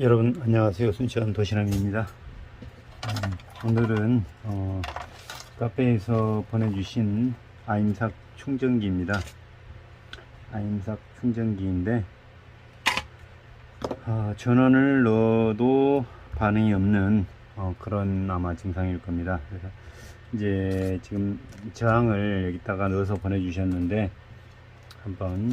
여러분 안녕하세요. 순천 도시락입니다. 음, 오늘은 어, 카페에서 보내주신 아임삭 충전기입니다. 아임삭 충전기인데 아, 전원을 넣어도 반응이 없는 어, 그런 아마 증상일 겁니다. 그래서 이제 지금 저항을 여기다가 넣어서 보내주셨는데 한번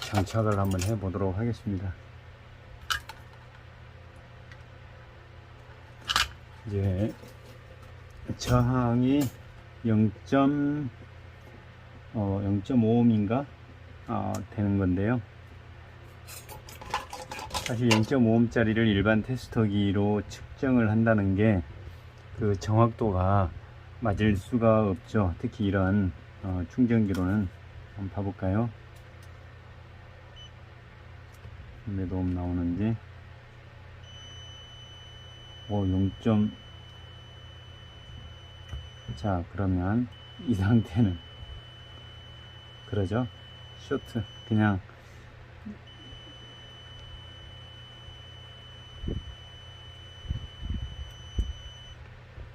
장착을 한번 해 보도록 하겠습니다 이제 저항이 0. 어, 0.5ohm인가 어, 되는 건데요. 사실 0.5ohm짜리를 일반 테스터기로 측정을 한다는 게 그 정확도가 맞을 수가 없죠. 특히 이런 어, 충전기로는 한번 봐볼까요? 몇 오hm 나오는지 오, 0. 자, 그러면 이 상태는 그러죠? 쇼트 그냥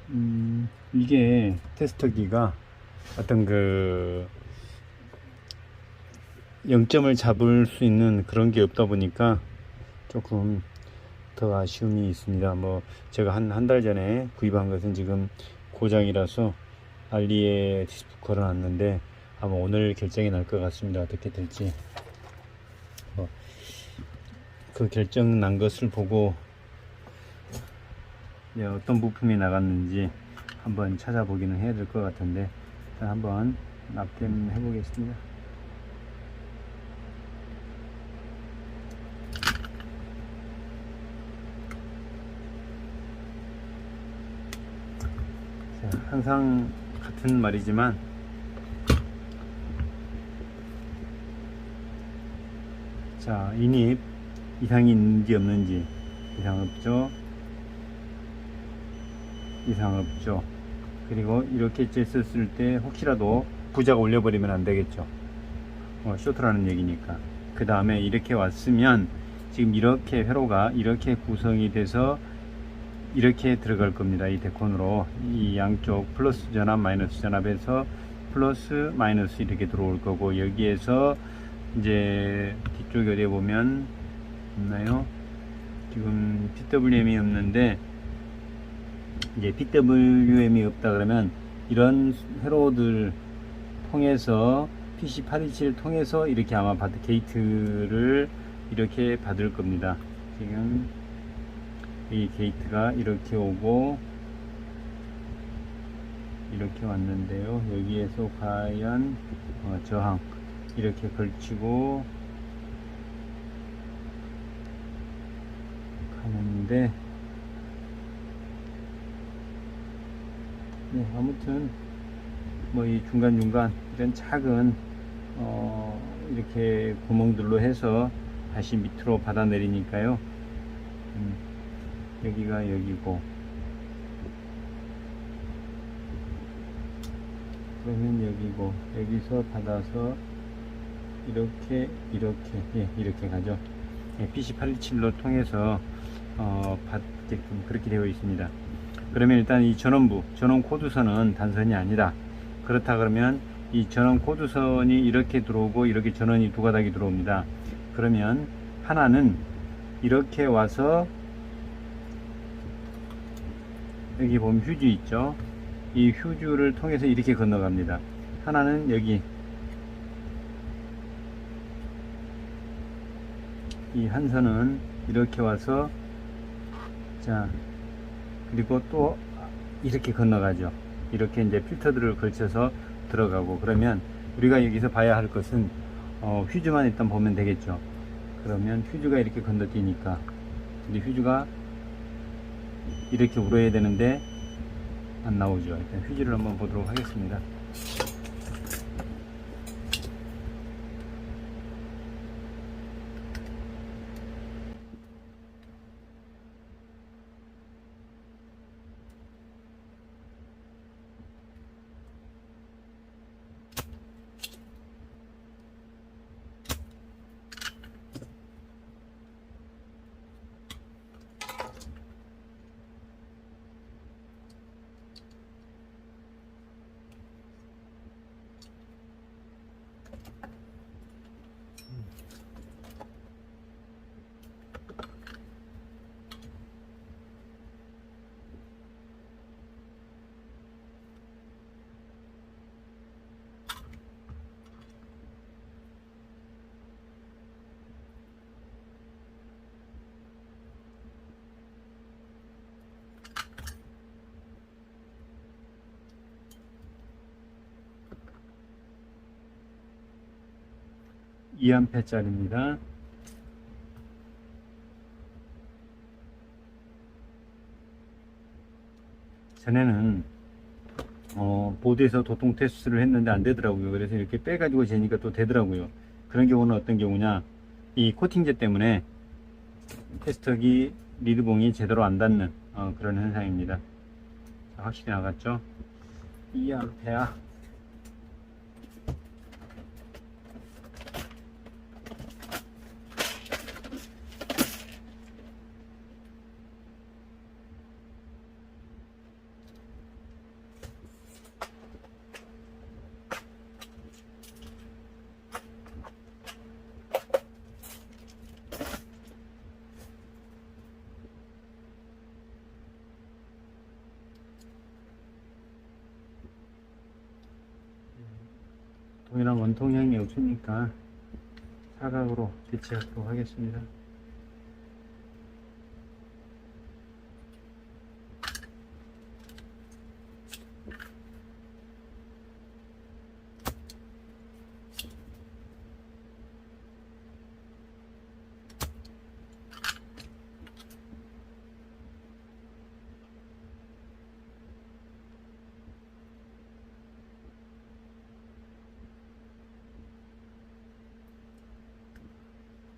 음, 이게 테스터기가 어떤 그 0점을 잡을 수 있는 그런 게 없다 보니까 조금 더 아쉬움이 있습니다. 뭐 제가 한 한 달 전에 구입한 것은 지금 고장이라서 알리에 디스프 걸어놨는데 아마 오늘 결정이 날 것 같습니다. 어떻게 될지 뭐, 그 결정 난 것을 보고 어떤 부품이 나갔는지 한번 찾아보기는 해야 될 것 같은데 일단 한번 납땜 해보겠습니다. 자, 항상 같은 말이지만 자 인입 이상이 있는지 없는지 이상 없죠? 이상 없죠. 그리고 이렇게 쬐었을 때 혹시라도 부자가 올려버리면 안 되겠죠. 어, 쇼트라는 얘기니까. 그 다음에 이렇게 왔으면 지금 이렇게 회로가 이렇게 구성이 돼서 이렇게 들어갈 겁니다. 이 데콘으로 이 양쪽 플러스 전압 마이너스 전압에서 플러스 마이너스 이렇게 들어올 거고 여기에서 이제 뒤쪽에 어디에 보면 없나요? 지금 PWM이 없는데 이제 PWM이 없다 그러면 이런 회로들 통해서 PC827 통해서 이렇게 아마 받 게이트를 이렇게 받을 겁니다. 지금 이 게이트가 이렇게 오고 이렇게 왔는데요. 여기에서 과연 어, 저항 이렇게 걸치고 가는데 네, 아무튼 뭐 이 중간중간 이런 작은 어, 이렇게 구멍들로 해서 다시 밑으로 받아 내리니까요. 음, 여기가 여기고. 그러면 여기고. 여기서 받아서 이렇게 이렇게 예, 이렇게 가죠. 예, PC817로 통해서 어, 받게끔 그렇게 되어 있습니다. 그러면 일단 이 전원부 전원 코드선은 단선이 아니다. 그렇다 그러면 이 전원 코드선이 이렇게 들어오고 이렇게 전원이 두 가닥이 들어옵니다. 그러면 하나는 이렇게 와서 여기 보면 휴즈 있죠? 이 휴즈를 통해서 이렇게 건너갑니다. 하나는 여기. 이 한 선은 이렇게 와서 자 그리고 또 이렇게 건너가죠. 이렇게 이제 필터들을 걸쳐서 들어가고 그러면 우리가 여기서 봐야 할 것은 어, 휴즈만 일단 보면 되겠죠. 그러면 휴즈가 이렇게 건너뛰니까. 근데 휴즈가 이렇게 울어야 되는데 안 나오죠. 일단 휴지를 한번 보도록 하겠습니다. 2A짜리입니다. 전에는 어, 보드에서 도통 테스트를 했는데 안 되더라고요. 그래서 이렇게 빼가지고 재니까 또 되더라고요. 그런 경우는 어떤 경우냐? 이 코팅제 때문에 테스터기 리드봉이 제대로 안 닿는 어, 그런 현상입니다. 자, 확실히 나갔죠? 2A. 동일한 원통형이 없으니까 사각으로 배치하도록 하겠습니다.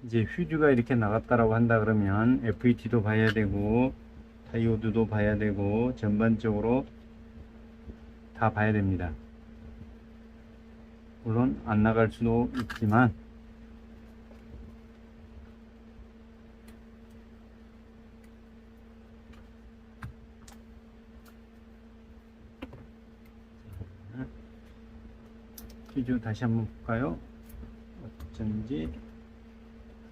이제 휴즈가 이렇게 나갔다라고 한다 그러면 FET도 봐야 되고 다이오드도 봐야 되고 전반적으로 다 봐야 됩니다. 물론 안 나갈 수도 있지만 휴즈 다시 한번 볼까요? 어쩐지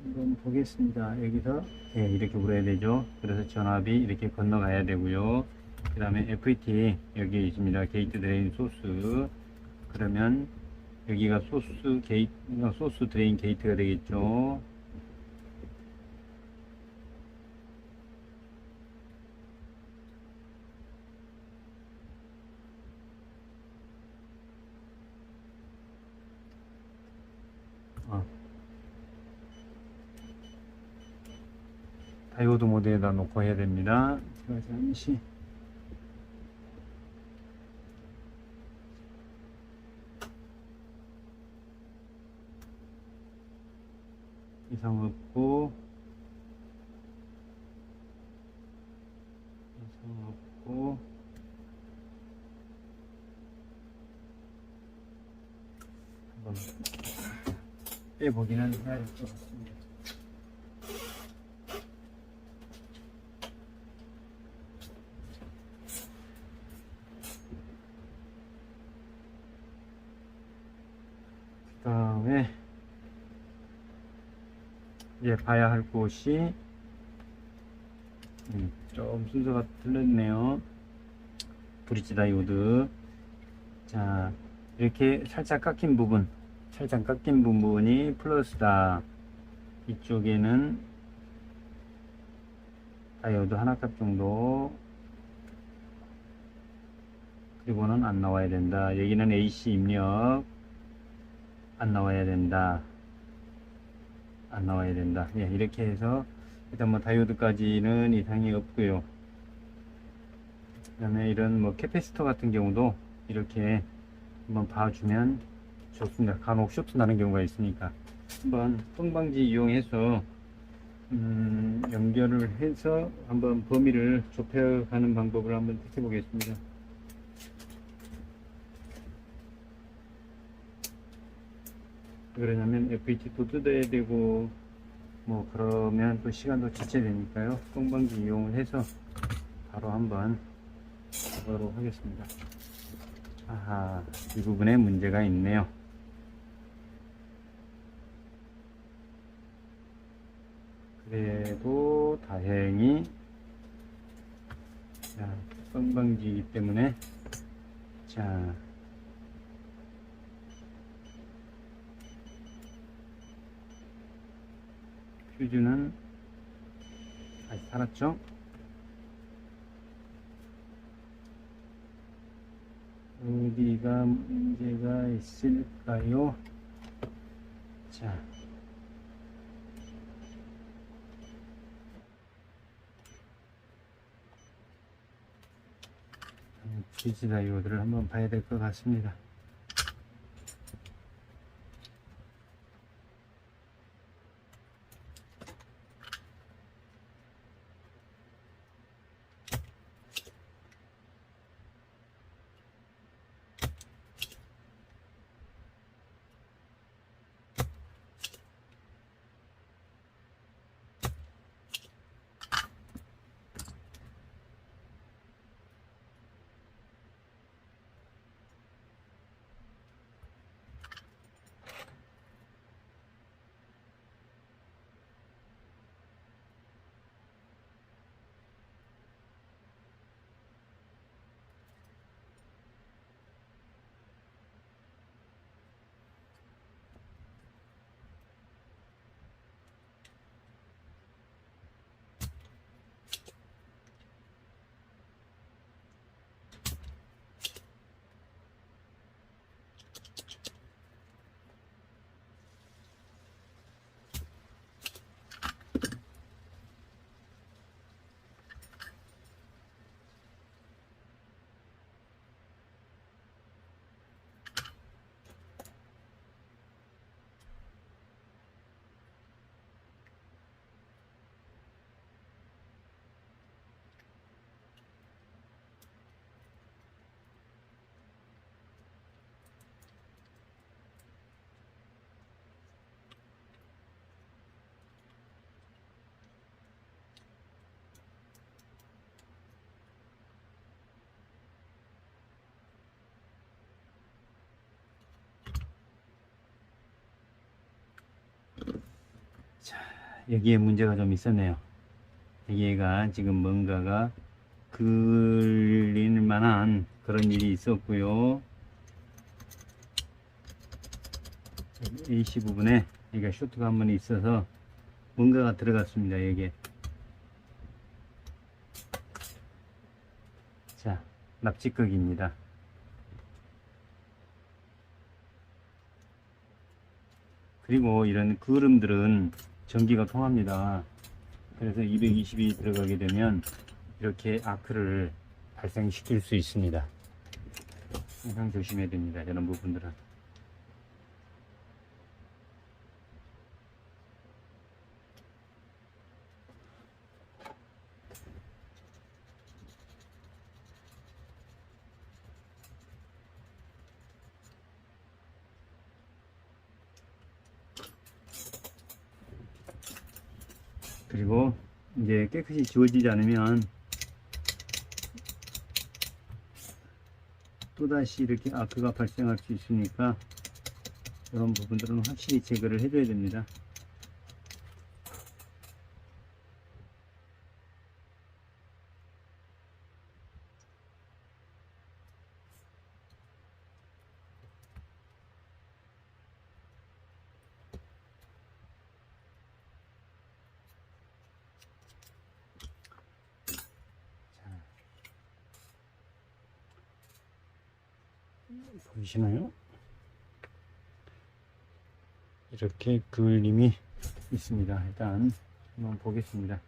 한번 보겠습니다. 여기서 예, 이렇게 물어야 되죠. 그래서 전압이 이렇게 건너가야 되고요. 그 다음에 FET 여기 있습니다. 게이트 드레인 소스 그러면 여기가 소스 게이트 소스 드레인 게이트가 되겠죠. 아, 다이오드 모드에다 놓고 해야 됩니다. 제가 잠시 이상 없고 이상 없고 한번 빼보기는 해야 될것 같습니다. 그 다음에 봐야 할 곳이 음, 좀 순서가 틀렸네요. 브릿지 다이오드. 자 이렇게 살짝 깎인 부분 살짝 깎인 부분이 플러스다. 이쪽에는 다이오드 하나 값 정도. 그리고는 안 나와야 된다. 여기는 AC 입력. 안 나와야 된다. 안 나와야 된다. 예, 이렇게 해서 일단 뭐 다이오드까지는 이상이 없고요. 그 다음에 이런 뭐 캐패시터 같은 경우도 이렇게 한번 봐주면 좋습니다. 간혹 쇼트 나는 경우가 있으니까 한번 똥방지 이용해서 음, 연결을 해서 한번 범위를 좁혀가는 방법을 한번 택해 보겠습니다. 그러냐면 FET도 뜯어야 되고 뭐 그러면 또 시간도 지체되니까요. 똥방지 이용을 해서 바로 한번 해보도록 하겠습니다. 아하 이 부분에 문제가 있네요. 그래도 다행히 자 똥방지이기 때문에 자 퓨즈는 다시 살았죠? 어디가 문제가 있을까요? 자. 음, 퓨즈 다이오드를 한번 봐야 될 것 같습니다. 여기에 문제가 좀 있었네요. 여기가 지금 뭔가가 그릴 만한 그런 일이 있었고요. AC 부분에 여기가 쇼트가 한 번 있어서 뭔가가 들어갔습니다. 여기에. 자, 납치극입니다. 그리고 이런 그름들은 전기가 통합니다. 그래서 220이 들어가게 되면 이렇게 아크를 발생시킬 수 있습니다. 항상 조심해야 됩니다. 이런 부분들은. 그리고 이제 깨끗이 지워지지 않으면 또다시 이렇게 아크가 발생할 수 있으니까 이런 부분들은 확실히 제거를 해줘야 됩니다. 보이시나요? 이렇게 그림이 있습니다. 일단 한번 보겠습니다.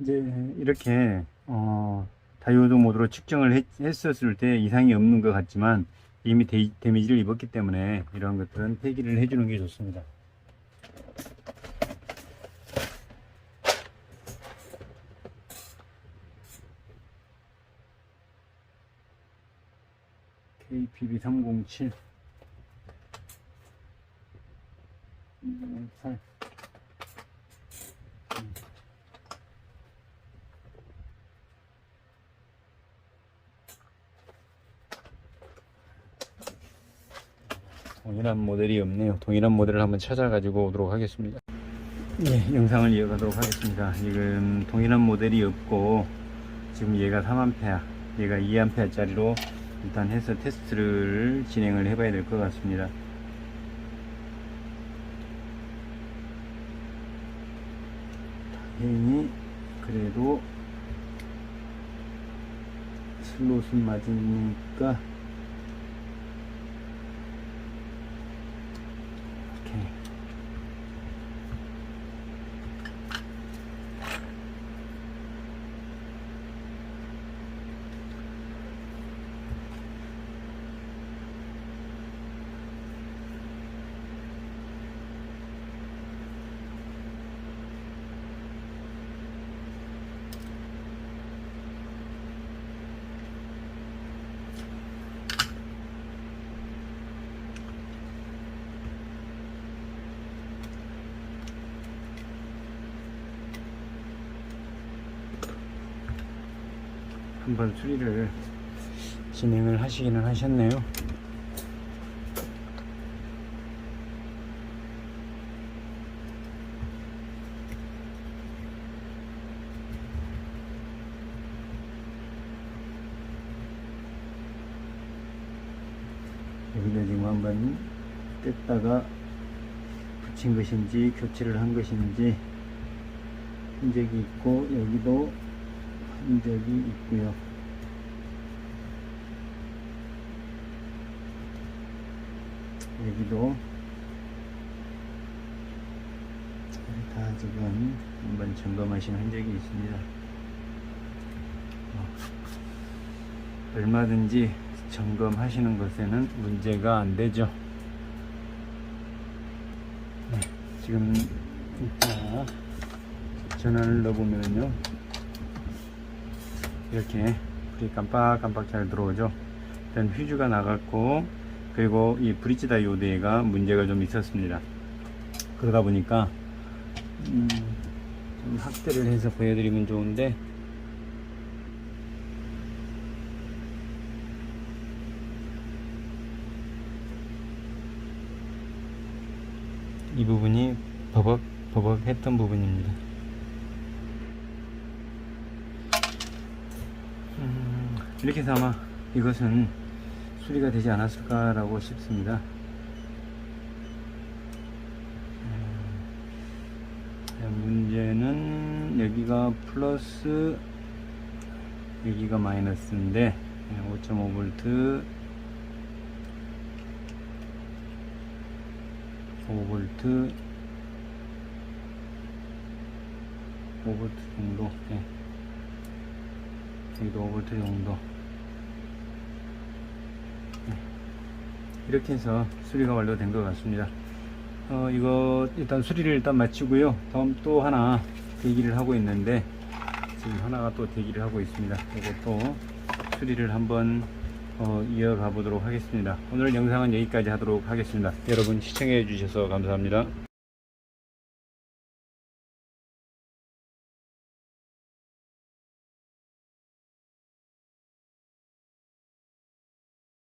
이제 이렇게 어, 다이오드 모드로 측정을 했, 했었을 때 이상이 없는 것 같지만 이미 데, 데미지를 입었기 때문에 이런 것들은 폐기를 해주는 게 좋습니다. KPB 307 8 동일한 모델이 없네요. 동일한 모델을 한번 찾아가지고 오도록 하겠습니다. 예, 영상을 이어가도록 하겠습니다. 지금 동일한 모델이 없고 지금 얘가 3A, 얘가 2A짜리로 일단 해서 테스트를 진행을 해봐야 될 것 같습니다. 다행히 그래도 슬롯은 맞으니까 한번 수리를 진행을 하시기는 하셨네요. 여기도 지금 한번 뗐다가 붙인 것인지 교체를 한 것인지 흔적이 있고 여기도 흔적이 있고요. 여기도 다 지금 한번 점검하신 흔적이 있습니다. 어, 얼마든지 점검하시는 것에는 문제가 안 되죠. 네, 지금 이따 전원을 넣어보면요. 이렇게 불이 깜빡깜빡 잘 들어오죠. 일단 휴즈가 나갔고 그리고 이 브릿지 다이오드가 문제가 좀 있었습니다. 그러다 보니까 음, 좀 확대를 해서 보여드리면 좋은데 이 부분이 버벅 버벅 했던 부분입니다. 음, 이렇게 아마 이것은 수리가 되지 않았을까라고 싶습니다. 음, 문제는 여기가 플러스 여기가 마이너스인데 5.5V 5V 5V 정도 네. 여기도 5V 정도 이렇게 해서 수리가 완료된 것 같습니다. 어 이거 일단 수리를 일단 마치고요. 다음 또 하나 대기를 하고 있는데 지금 하나가 또 대기를 하고 있습니다. 이것도 수리를 한번 어, 이어가 보도록 하겠습니다. 오늘 영상은 여기까지 하도록 하겠습니다. 여러분 시청해 주셔서 감사합니다